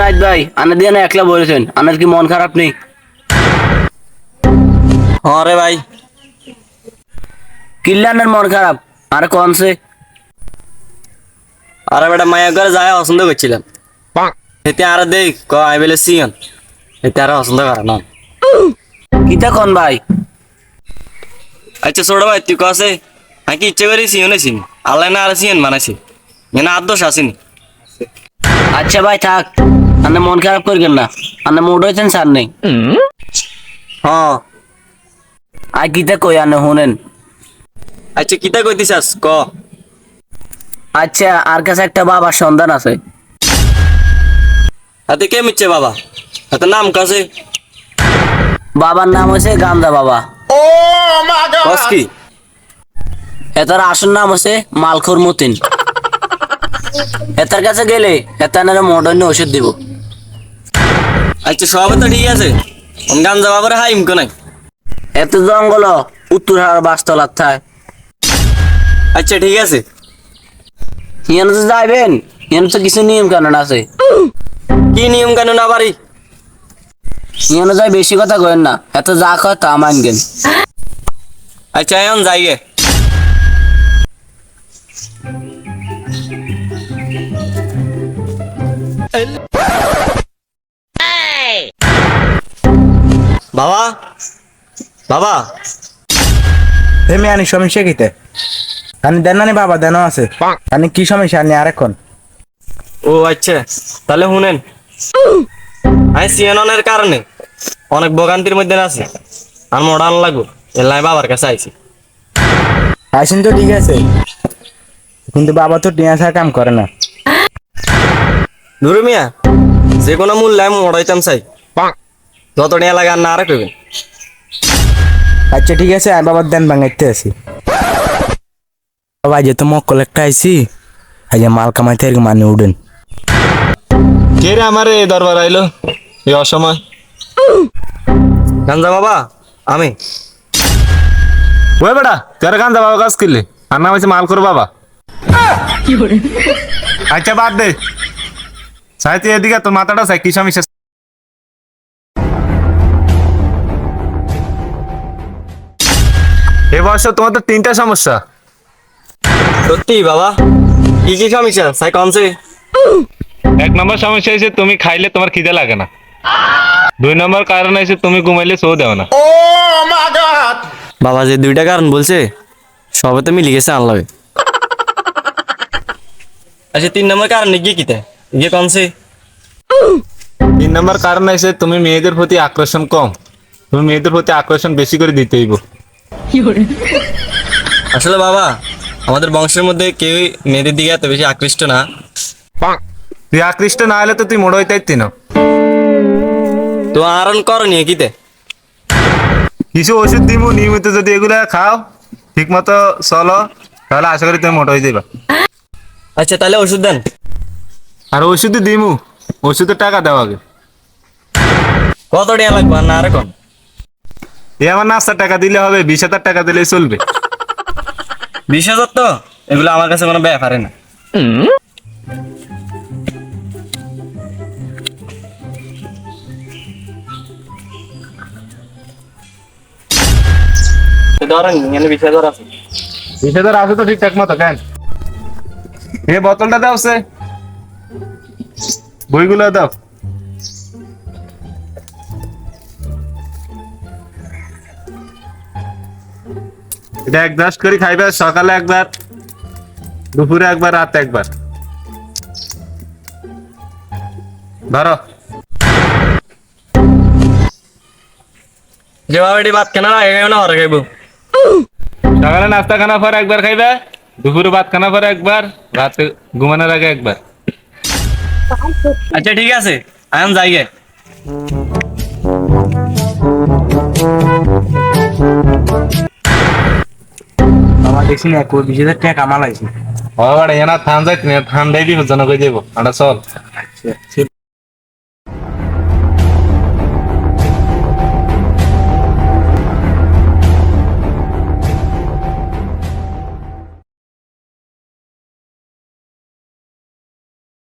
নাইত ভাই? আনা দিয়ে না একলা বলেছেন। আনার কি মন খারাপ নেই? হ্যাঁ রে ভাই। কিল্লানের মন খারাপ। আর কোন সে? আরে বেটা মায়া ঘরে যায় পছন্দ করছিলাম। এতে আর দেখ ক আই বেলে সিয়ন। এতে আর পছন্দ করে না। কিতা কোন ভাই? আচ্ছা ছোট ভাই তুই কসে আমি কি ইচ্ছে করি সিয়ন আছিনি আল্লাহ না আর সিয়ন এনে আর দোষ আসেনি আচ্ছা ভাই থাক। আন্না মন খারাপ করবেন না। আন্না মুড হয়েছেন স্যার নেই। হ্যাঁ আর কিতা কই আনে শুনেন। আচ্ছা কিতা কইতিছাস? ক। আচ্ছা আর কাছে একটা বাবার সন্ধান আছে। হাতে কে মিচ্ছে বাবা? হাতে নাম কাছে বাবার নাম হচ্ছে গান্দা বাবা। ও মা কস কি? এটার আসল নাম হচ্ছে মালখুর মতিন। এটার কাছে গেলে এটা না মডার্ন ওষুধ দিব। আচ্ছা সব তো ঠিক আছে। গান যাবা করে হাইম কো নাই এত জঙ্গল উত্তর হার বাস্তলার থায় আচ্ছা ঠিক আছে। হিয়ান তো যাইবেন হিয়ান তো কিছু নিয়ম কানুন আছে। কি নিয়ম কানুন আবারই হিয়ানো যাই বেশি কথা কইেন না এত যা কয় তা মানবেন আচ্ছা এখন যাই বাবা? বাবা? তুমি আনি সমস্যা কিতে? আনি দেন নানি বাবা দেন আছে। আনি কি সমস্যা? আনি আর এখন ও আচ্ছা। তাহলে শুনেন। আমি সিএননের কারণে অনেক ভোগান্তির মধ্যে আছি। আর মডার্ন লাগু এলাই বাবার কাছে আইছি। আসেন তো ঠিক আছে। কিন্তু বাবা তো টিয়া ছাড়া কাম করে না। নুরু মিয়া যে কোনো মূল্যে আমি মডাইতাম চাই। যত টাকা লাগে আর না আর কইবেন আচ্ছা ঠিক আছে আমি বাবার দেন বাঙাইতে আছি বাবা যে তো মক্কল একটা আইছি আজ মাল কামাইতে আর মানে উঠেন কে রে আমার এই দরবার আইলো? এই অসময়। গাঞ্জা বাবা আমি। ওই বেটা তোর গান বাবা কাজ করলে আর নাম হচ্ছে মাল করো? বাবা আচ্ছা বাদ দে। সাহিত্য এদিকে তোর মাথাটা চাই কি সমস্যা এ বয়স তোমার তো তিনটা সমস্যা। সত্যি বাবা? কি কি সমস্যা? সাই কমছে এক নম্বর সমস্যা হয়েছে তুমি খাইলে তোমার খিদে লাগে না। দুই নম্বর কারণ হয়েছে তুমি ঘুমাইলে শো দেও না। বাবা যে দুইটা কারণ বলছে সবে তো মিলি গেছে আনলাবে আচ্ছা তিন নম্বর কারণ গিয়ে কিতে গিয়ে কমছে তিন নম্বর কারণ হয়েছে তুমি মেয়েদের প্রতি আকর্ষণ কম তুমি মেয়েদের প্রতি আকর্ষণ বেশি করে দিতে হইব আসলে বাবা আমাদের বংশের মধ্যে কেউই মেয়েদের দিকে এত বেশি আকৃষ্ট না তুই আকৃষ্ট না হলে তো তুই মোড় হইতে পারতি না তো আরন কর নিয়ে কিতে কিছু ওষুধ দিব নিয়মিত যদি এগুলা খাও ঠিক মতো চলো তাহলে আশা করি তুমি মোটা হয়ে যাবা আচ্ছা তাহলে ওষুধ দেন আর ওষুধ দিমু। ওষুধের টাকা দাও আগে। কত টাকা লাগবে না আর কম এ আমার নাস্তার টাকা দিলে হবে বিশ হাজার টাকা দিলে চলবে। বিশ হাজার তো? এগুলো আমার কাছে কোনো ব্যাপারে না। ধরেন এখানে বিশ হাজার আছে। বিশ হাজার আছে তো ঠিকঠাক মতো কেন? এ বোতলটা দাও সে। বইগুলো দাও। এটা এক গ্লাস করে খাইবে সকালে একবার দুপুরে একবার রাতে একবার। ধরো। যে বাবা এটি ভাত কেনা আগে না হরে খাইব। সকালে নাস্তা খানা পর একবার খাইবে দুপুরে ভাত খানা পর একবার রাতে ঘুমানোর আগে একবার। আচ্ছা ঠিক আছে আমি যাই গে বাবা দেখছি না কই বিশ হাজার টাকা কামাল আইছি ও বাড়ি এনা থান যাইতে না ঠান্ডাই বিপজ্জনক হয়ে যাব আমরা চল